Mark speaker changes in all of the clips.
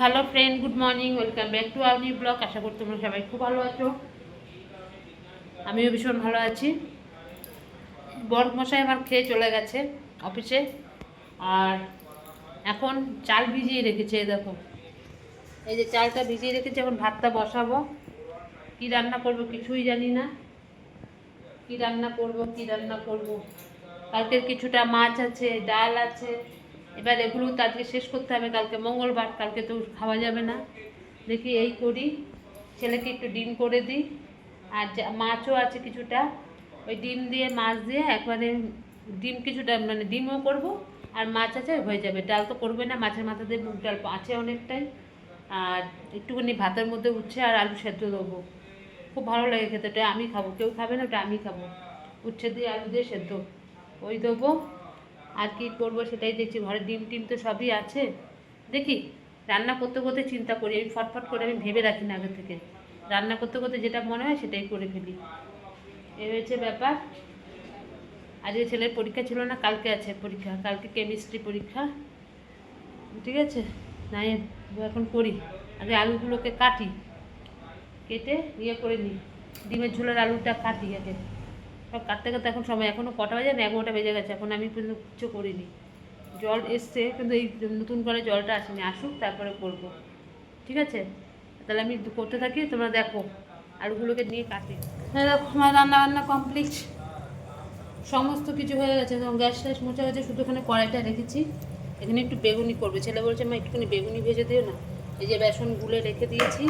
Speaker 1: Hello friend good morning welcome back to our new blog আশা করি তোমরা সবাই খুব ভালো আছো। আমিও ভীষণ ভালো আছি। বর মশাই আমার খেয়ে চলে গেছে অফিসে আর এখন চাল ভিজিয়ে রেখেছে দেখো। এই যে চালটা ভিজিয়ে রেখেছে, এখন ভাতটা বসাবো। কি রান্না করব কিছুই জানি না। কি রান্না করব, কি রান্না করব। কালকের কিছুটা মাছ আছে, ডাল আছে। এবার এগুলো তো আজকে শেষ করতে হবে, কালকে মঙ্গলবার, কালকে তো খাওয়া যাবে না। দেখি এই করি, ছেলেকে একটু ডিম করে দিই। আর মাছও আছে কিছুটা, ওই ডিম দিয়ে, মাছ দিয়ে একবারে ডিম কিছুটা মানে ডিমও করব, আর মাছ আছে হয়ে যাবে। ডাল তো করবে না, মাছের মাথা দিয়ে মুগ ডাল আছে অনেকটাই। আর একটুখানি ভাতের মধ্যে উচ্ছে আর আলু সেদ্ধ দেবো। খুব ভালো লাগে খেতে, ওটা আমি খাব, কেউ খাবে না, ওটা আমি খাব। উচ্ছে দিয়ে আলু দিয়ে সেদ্ধ, ওই দেবো। আর কি করব সেটাই দেখছি, ঘরে ডিম টিম তো সবই আছে। দেখি, রান্না করতে করতে চিন্তা করি, আমি ফটফট করে আমি ভেবে রাখি না আগে থেকে। রান্না করতে করতে যেটা মনে হয় সেটাই করে ফেলি। এ হয়েছে ব্যাপার। আজকে ছেলের পরীক্ষা ছিল না, কালকে আছে পরীক্ষা, কালকে কেমিস্ট্রি পরীক্ষা। ঠিক আছে? নাই, এখন করি। আগে আলুগুলোকে কাটি, কেটে ইয়ে করে নিই। ডিমের ঝোলের আলুটা কাটি আগে। সব কাটতে কাটতে এখন সময় এখনও কটা বাজে? না, এগারোটা বেজে গেছে। এখন আমি কিন্তু কিছু করিনি। জল এসছে, কিন্তু এই নতুন করে জলটা আসেনি। আসুক, তারপরে করব। ঠিক আছে? তাহলে আমি করতে থাকি, তোমরা দেখো। আলুগুলোকে নিয়ে কাটি। হ্যাঁ দেখো আমার রান্না বান্না কমপ্লিট সমস্ত কিছু হয়ে গেছে। গ্যাস ট্যাস মোছা গেছে শুধু ওখানে কড়াইটা রেখেছি। এখানে একটু বেগুনি করবে। ছেলে বলছে, মা, একটুখানি বেগুনি ভেজে দিও না। এই যে বেসন গুলে রেখে দিয়েছি,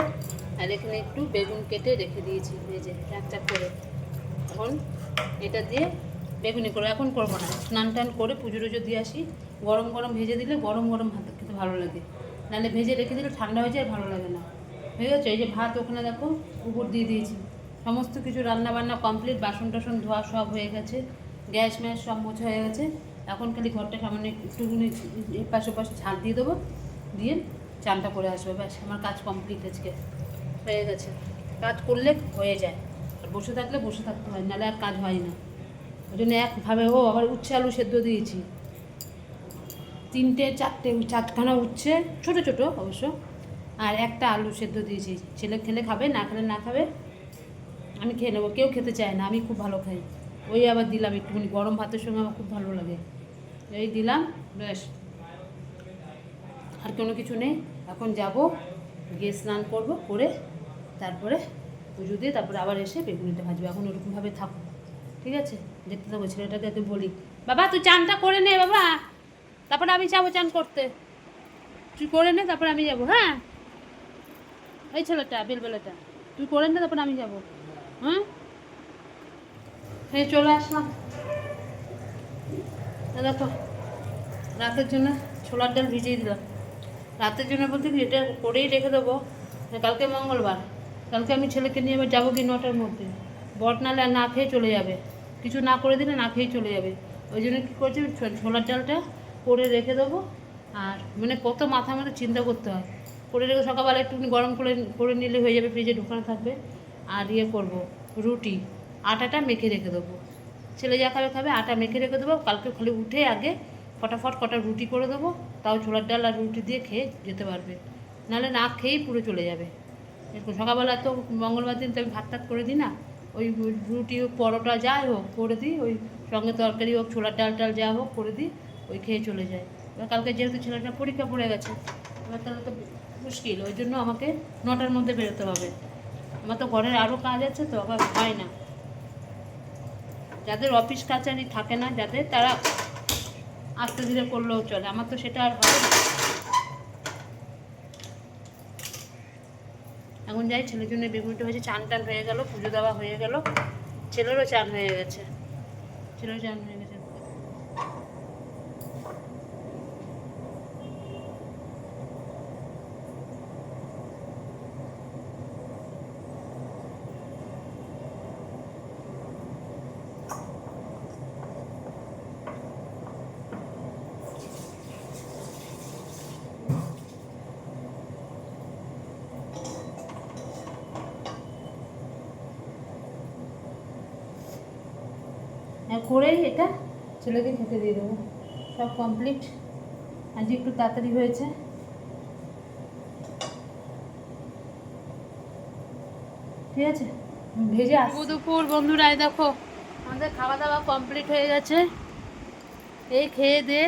Speaker 1: আর এখানে একটু বেগুন কেটে রেখে দিয়েছি। ভেজে চাক চাক করে। এখন এটা দিয়ে বেগুনি করব এখন করব না। স্নান টান করে পুজো টুজো দিয়ে আসি। গরম গরম ভেজে দিলে গরম গরম ভাত খেতে ভালো লাগে। নাহলে ভেজে রেখে দিলে ঠান্ডা হয়ে যায়, ভালো লাগে না। হয়ে গেছে এই যে ভাত ওখানে দেখো, উপর দিয়ে দিয়েছি। সমস্ত কিছু রান্না বান্না কমপ্লিট বাসন টাসন ধোয়া সব হয়ে গেছে। গ্যাস ম্যাস সব মোছা হয়ে গেছে। এখন খালি ঘরটা সামান্য একটুখানি এপাশ ওপাশ ঝাঁট দিয়ে দেবো। দিয়ে চানটা করে আসবে, ব্যাস। আমার কাজ কমপ্লিট আজকে। হয়ে গেছে। কাজ করলে হয়ে যায়। বসে থাকলে বসে থাকতে হয়, নাহলে আর কাজ হয় না। ওই জন্য একভাবে ও আবার উচ্ছে আলু সেদ্ধ দিয়েছি। তিনটে, চারটে চারখানা উচ্ছে, ছোটো ছোটো অবশ্য। আর একটা আলু সেদ্ধ দিয়েছি। ছেলে খেলে খাবে, না খেলে না খাবে, আমি খেয়ে নেব। কেউ খেতে চায় না, আমি খুব ভালো খাই। ওই আবার দিলাম একটুখানি, গরম ভাতের সঙ্গে আমার খুব ভালো লাগে। এই দিলাম, ব্যাস। আর কোনো কিছু নেই। এখন যাব, গিয়ে স্নান করব, করে তারপরে পুজো দিয়ে তারপরে আবার এসে বেগুনিটা ভাজবে। এখন ওরকমভাবে থাকো ঠিক আছে? দেখতে থাকো, ছেলেটাকে একটু বলি। বাবা, তুই চানটা করে নে বাবা। তারপরে আমি যাব চান করতে। তুই করে নে, তারপরে আমি যাব হ্যাঁ? এই ছেলেটা, বেলবেলাটা। তুই করে নে, তারপরে আমি যাব। হ্যাঁ হ্যাঁ চলে আসলাম। দেখো, রাতের জন্য ছোলার ডাল ভিজিয়ে দিলাম। রাতের জন্য বলতে এটা করেই রেখে দেবো। কালকে মঙ্গলবার। কালকে আমি ছেলেকে নিয়ে আবার যাব কি নটার মধ্যে। বট নালে আর না খেয়ে চলে যাবে। কিছু না করে দিলে না খেয়েই চলে যাবে। ওই জন্য কী করছি ছোলার ডালটা করে রেখে দেবো। আর মানে কত মাথা আমাদের চিন্তা করতে হয়। করে রেখে সকালবেলা একটুখানি গরম করে করে নিলে হয়ে যাবে, ফ্রিজে ঢোকানো থাকবে। আর ইয়ে করব, রুটি। আটাটা মেখে রেখে দেবো। ছেলে যা খাবে খাবে। আটা মেখে রেখে দেবো। কালকে খালি উঠে আগে ফটাফট কটা রুটি করে দেবো। তাও ছোলার ডাল আর রুটি দিয়ে খেয়ে যেতে পারবে। নাহলে না খেয়েই পুরো চলে যাবে। সকালবেলা তো মঙ্গলবার দিন তো আমি ভাত টাত করে দিই না, ওই রুটি হোক, পরোটা যাই হোক করে দিই, ওই সঙ্গে তরকারি হোক, ছোলার ডাল টাল যা হোক করে দিই, ওই খেয়ে চলে যায় এবার কালকে যেহেতু ছেলেটা পরীক্ষা পড়ে গেছে, এবার তাহলে তো মুশকিল, ওই জন্য আমাকে নটার মধ্যে বেরোতে হবে। আমার তো ঘরের আরও কাজ আছে তো, আবার হয় না। যাদের অফিস কাছারি থাকে না, যাদের তারা আস্তে ধীরে করলেও চলে, আমার তো সেটা আর হবে না। এখন যাই ছেলের জন্য বেগুনটা হয়েছে চান টান হয়ে গেল, পুজো দেওয়া হয়ে গেল। ছেলেরও চান হয়ে গেছে। ছেলেরও চান হয়ে গেছে। হ্যাঁ, করে এটা ছেলেকে খেতে দিয়ে দেবো। সব কমপ্লিট আজ একটু তাড়াতাড়ি হয়েছে। ঠিক আছে? ভেজে আসব দুপুর বন্ধুরা দেখো আমাদের খাওয়া দাওয়া কমপ্লিট হয়ে গেছে। এই খেয়ে দিয়ে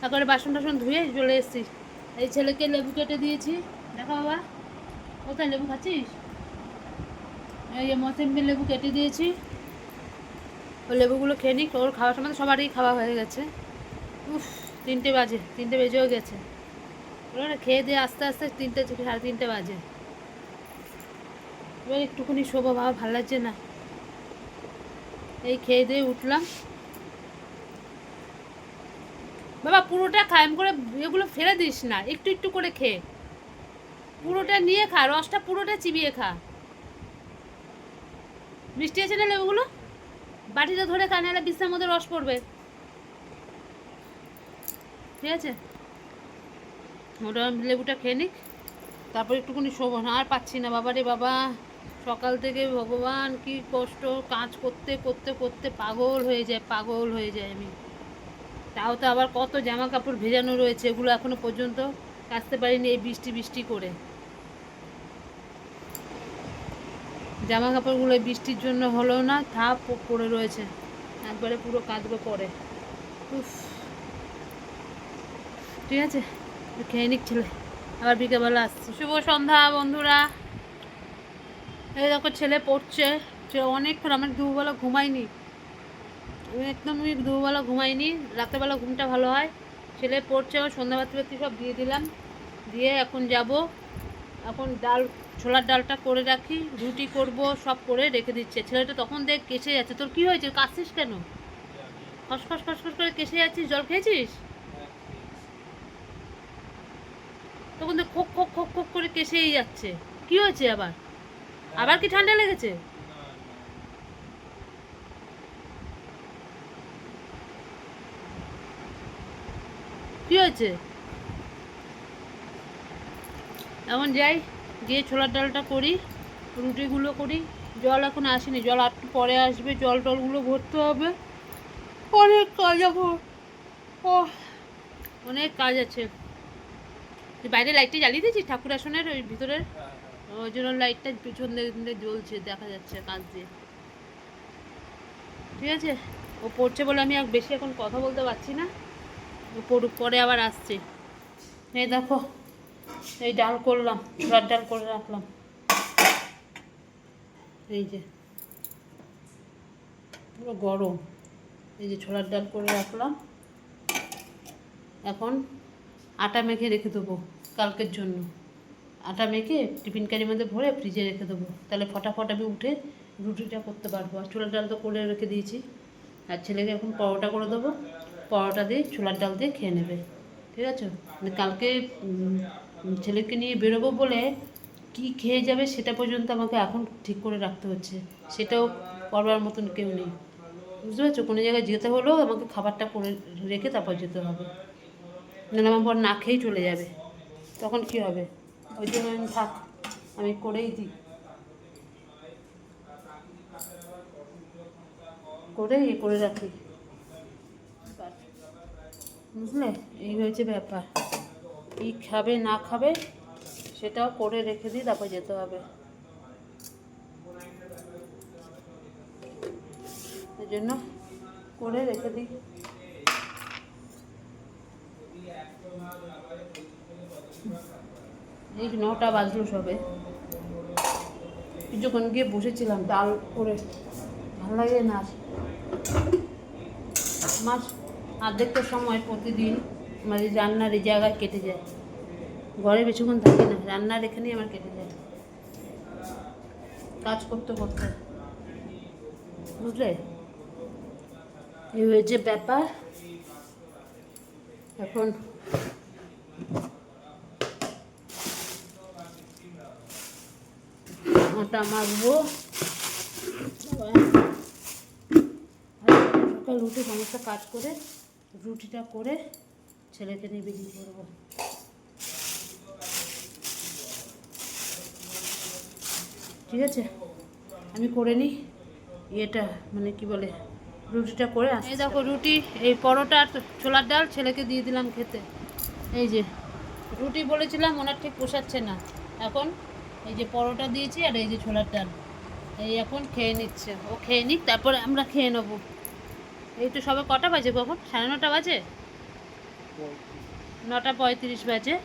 Speaker 1: তারপরে বাসন টাসন ধুয়ে চলে এসেছি। এই ছেলেকে লেবু কেটে দিয়েছি। দেখো বাবা কোথায় লেবু খাচ্ছিস? এই মৌসম্বি লেবু কেটে দিয়েছি। ওই লেবুগুলো খেয়ে নিক, ওর খাওয়ার সময় সবারই খাওয়া হয়ে গেছে। উফ, তিনটে বাজে, তিনটে বেজেও গেছে। ওরা খেয়ে দিয়ে আস্তে আস্তে তিনটে সাড়ে তিনটে বাজে। এবার একটুখানি শোবো, বাবা, ভালো লাগছে না। এই খেয়ে দিয়ে উঠলাম। বাবা, পুরোটা খা এম করে এগুলো ফেলে দিস না, একটু একটু করে খেয়ে পুরোটা নিয়ে খা, রসটা পুরোটা চিবিয়ে খা। মিষ্টি আছে না লেবুগুলো? বাটিতে ধরে কানে নাহলে বিছার মধ্যে রস পড়বে। ঠিক আছে? ওটা লেবুটা খেয়ে নিক। তারপর একটুখানি শোবো। না, আর পাচ্ছি না। বাবা রে বাবা, সকাল থেকে ভগবান কি কষ্ট। কাজ করতে করতে করতে পাগল হয়ে যায়, পাগল হয়ে যায় আমি। তাও তো আবার কত জামা কাপড় ভেজানো রয়েছে, এগুলো এখনও পর্যন্ত কাচতে পারিনি এই বৃষ্টি বৃষ্টি করে। জামা কাপড়গুলো বৃষ্টির জন্য হলো না, থাপ পড়ে রয়েছে। একবারে পুরো কাঁদবে পরে। ঠিক আছে খেয়ে নিক ছেলে। আবার বিকেলবেলা আসছে। শুভ সন্ধ্যা বন্ধুরা। এই দেখো ছেলে পড়ছে। অনেকক্ষণ আমার দুবেলা ঘুমাইনি। আমি দুবেলা ঘুমাইনি। রাত্রেবেলা ঘুমটা ভালো হয়। ছেলে পড়ছে, আমার সন্ধ্যা বাতি বাতি সব দিয়ে দিলাম। দিয়ে এখন যাব। এখন ডাল ছোলার ডালটা করে রাখি, রুটি করব, সব করে রেখে দিচ্ছে। ছেলেটা তখন দেখ কেসে যাচ্ছে। তোর কি হয়েছে? কাশিস কেন? খসখস খসখস করে কেসে যাচ্ছিস? জল খেয়েছিস? তখন দেখ খোক খোক খোক খোক করে কেসেই যাচ্ছে। কি হয়েছে আবার? আবার কি ঠান্ডা লেগেছে? কি হয়েছে? এখন যাই। গিয়ে ছোলার ডালটা করি রুটিগুলো করি। জল এখন আসেনি জল একটু পরে আসবে জল টলগুলো ভরতে হবে। অনেক কাজ এখন ও অনেক কাজ আছে। বাইরে লাইটটা জ্বালিয়ে দিয়েছি ঠাকুর আসনের ওই ভিতরের? ওই জন্য লাইটটা পিছন দিয়ে জ্বলছে দেখা যাচ্ছে কাজ দিয়ে। ঠিক আছে? ও পড়ছে বলে আমি আর বেশি এখন কথা বলতে পারছি না। ও পড়ুক পরে আবার আসছে। এই দেখো। এই ডাল করলাম ছোলার ডাল করে রাখলাম। এই যে, পুরো গরম। এই যে ছোলার ডাল করে রাখলাম। এখন আটা মেখে রেখে দেবো কালকের জন্য। আটা মেখে টিফিন কারির মধ্যে ভরে ফ্রিজে রেখে দেবো। তাহলে ফটাফট আমি উঠে রুটিটা করতে পারব। আর ছোলার ডাল তো করে রেখে দিয়েছি। আর ছেলেকে এখন পরোটা করে দেবো। পরোটা দিয়ে ছোলার ডাল দিয়ে খেয়ে নেবে। ঠিক আছে? মানে কালকে ছেলেকে নিয়ে বেরোবো বলে কি খেয়ে যাবে সেটা পর্যন্ত আমাকে এখন ঠিক করে রাখতে হচ্ছে। সেটাও করবার মতন কেউ নেই। বুঝতে পারছ? কোনো জায়গায় যেতে হলেও আমাকে খাবারটা করে রেখে তারপর যেতে হবে। নাহলে আমার পর না খেয়েই চলে যাবে। তখন কি হবে? ওই জন্য আমি থাক, আমি করেই দিই। করে ইয়ে করে রাখি। বুঝলে? এই হয়েছে ব্যাপার। কি খাবে, না খাবে, সেটাও করে রেখে দিই তারপর যেতে হবে। এই জন্য করে রেখে দিই। এই নটা বাজলো সবে। কিছুক্ষণ গিয়ে বসেছিলাম ডাল করে ভালো লাগে না। আর। আমার অর্ধেকটা সময় প্রতিদিন। এই রান্নার এই জায়গায় কেটে যায়। ঘরে বেশিক্ষণ থাকে না, রান্নার এখানেই আমার কেটে যায়। কাজ করতে করতে। বুঝলে? এই হয়েছে ব্যাপার। এখন আটা মাখবো। সকাল উঠে সমস্ত কাজ করে রুটিটা করে ছেলেকে নিয়ে বেরিয়ে পড়ব ঠিক আছে? আমি করে নিই। ইয়েটা মানে কি বলে, রুটিটা করে এই দেখো রুটি, এই পরোটা ছোলার ডাল ছেলেকে দিয়ে দিলাম খেতে। এই যে, রুটি বলেছিলাম, ওনার ঠিক পোষাচ্ছে না। এখন এই যে পরোটা দিয়েছি আর এই যে ছোলার ডাল। এই এখন খেয়ে নিচ্ছে। ও খেয়ে নিক, তারপরে আমরা খেয়ে নেব। এই তো সবে কটা বাজে কখন? সাড়ে নটা বাজে? নটা পঁয়ত্রিশ বাজে।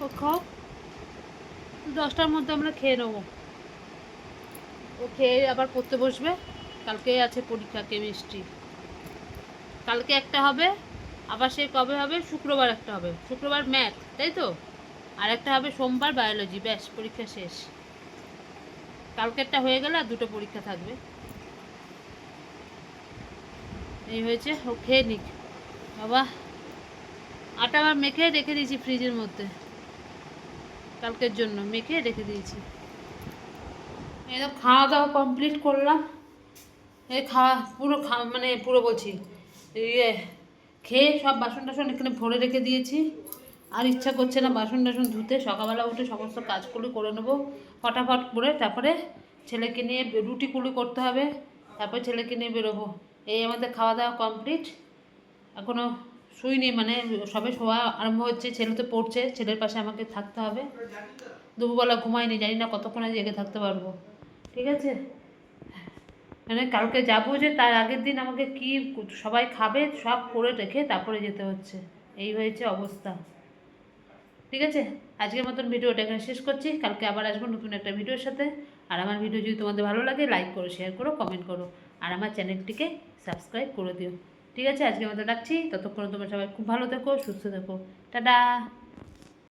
Speaker 1: ও খাও। দশটার মধ্যে আমরা খেয়ে নেব। ও খেয়ে আবার পড়তে বসবে। কালকে আছে পরীক্ষা কেমিস্ট্রি। কালকে একটা হবে, আবার সে কবে হবে? শুক্রবার একটা হবে। শুক্রবার ম্যাথ তাই তো? আর একটা হবে সোমবার বায়োলজি ব্যাস, পরীক্ষা শেষ। কালকেরটা হয়ে গেলে আর দুটো পরীক্ষা থাকবে। এই হয়েছে, ও খেয়ে নিক। বাবা। আটা আবার মেখে রেখে দিয়েছি ফ্রিজের মধ্যে। কালকের জন্য মেখে রেখে দিয়েছি। একদম খাওয়া দাওয়া কমপ্লিট করলাম। এই খাওয়া, পুরো খাওয়া মানে পুরো বলছি ইয়ে খেয়ে সব বাসন টাসন এখানে ভরে রেখে দিয়েছি। আর ইচ্ছা করছে না বাসন টাসন ধুতে। সকালবেলা উঠে সমস্ত কাজগুলো করে নেব ফটাফট করে। তারপরে ছেলেকে নিয়ে বে- রুটি কুলি করতে হবে। তারপরে ছেলেকে নিয়ে বেরোবো। এই আমাদের খাওয়া দাওয়া কমপ্লিট। এখনও শুইনি মানে সবে শোয়া আরম্ভ হচ্ছে, ছেলে তো পড়ছে, ছেলের পাশে আমাকে থাকতে হবে। দুপুরবেলা ঘুমাইনি জানি না কতক্ষণে জেগে থাকতে পারব। ঠিক আছে? মানে কালকে যাব যে, তার আগের দিন আমাকে কি, সবাই খাবে, সব করে রেখে তারপরে যেতে হচ্ছে। এই হয়েছে অবস্থা। ঠিক আছে? আজকের মতন ভিডিওটা এখানে শেষ করছি। কালকে আবার আসব নতুন একটা ভিডিওর সাথে। আর আমার ভিডিও যদি তোমাদের ভালো লাগে লাইক করো শেয়ার করো কমেন্ট করো। আর আমার চ্যানেলটিকে সাবস্ক্রাইব করে দিও। ঠিক আছে? আজকের মতো রাখছি। ততক্ষণ তোমরা সবাই খুব ভালো থেকো সুস্থ থেকো। টাটা!